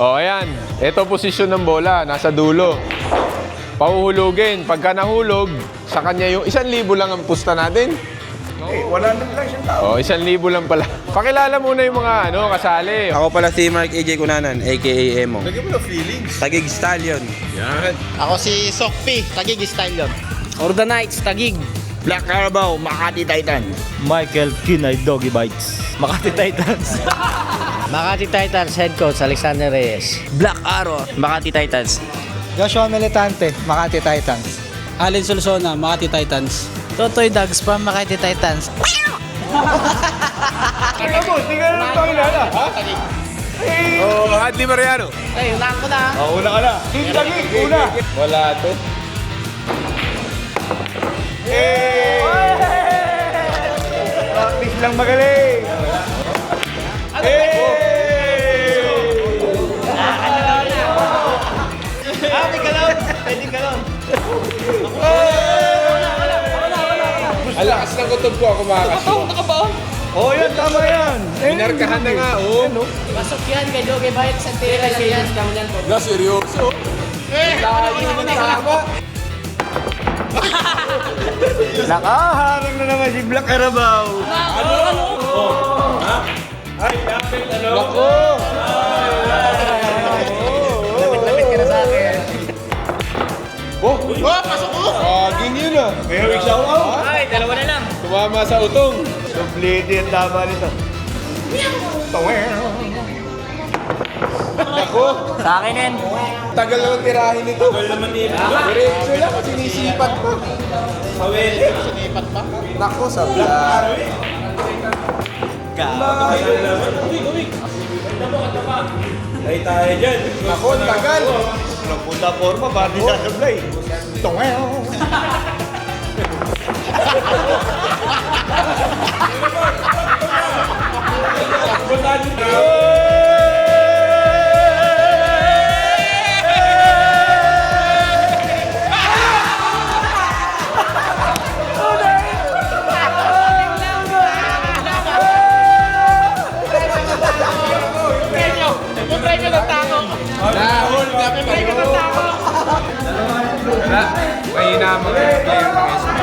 O, ayan. Ito posisyon ng bola. Nasa dulo. Pahuhulugin. Pagka nahulog, sa kanya yung isang libo lang ang pusta natin. Eh, wala na lang siyang tao. O, isang libo lang pala. Pakilala muna yung mga ano, kasali. Ako pala si Mark AJ Kunanan, aka Emo. Lagyan mo ng feelings. Tagig Stallion. Yan. Ako si Sokpi, Tagig Style yun. Orda Knights, Tagig. Black Carabao, Makati Titan. Michael Kinay Doggy Bites. Makati Titans. Makati Titans head coach Alexander Reyes. Black Arrow, Makati Titans. Joshua Militante, Makati Titans. Allen Solsona, Makati Titans. Totoy Dogs from Makati Titans. Tingnan mo, tingnan mo pakilala, ha? O, Hadley Mariano. Ay, unahan ko na. Oh, una ka na. Team Tagig, una. Wala to. Eh! Practice lang magaling. Eh! Ang lakas ng kutob ko ako makakasyo. Oh, yan, tama yan. Minarkahan na nga, oh. Pasok yan kay Doge Bayat sa tira yan. Kamo yan po. Na, seryoso. Lagi naman tama. Nakaharang na naman si Black Carabao. Lako. Lapit Oh, oh, pasok ko. Aging yun ah. May hawig siya ako. Ay, dalawa na lang. Tumama sa utong. Complete yung tama nito. Nako. Sa akin yan. Tagal naman tirahin ito. Tagal naman nila. Diretso lang, sinisipat pa. Sinisipat pa? Nako, sa vlog. Ay tayo dyan. Nako, Pero con la forma para arriba el play. Tomeo. Vou pegar na kayo. Na, mahina ang mga ng SM.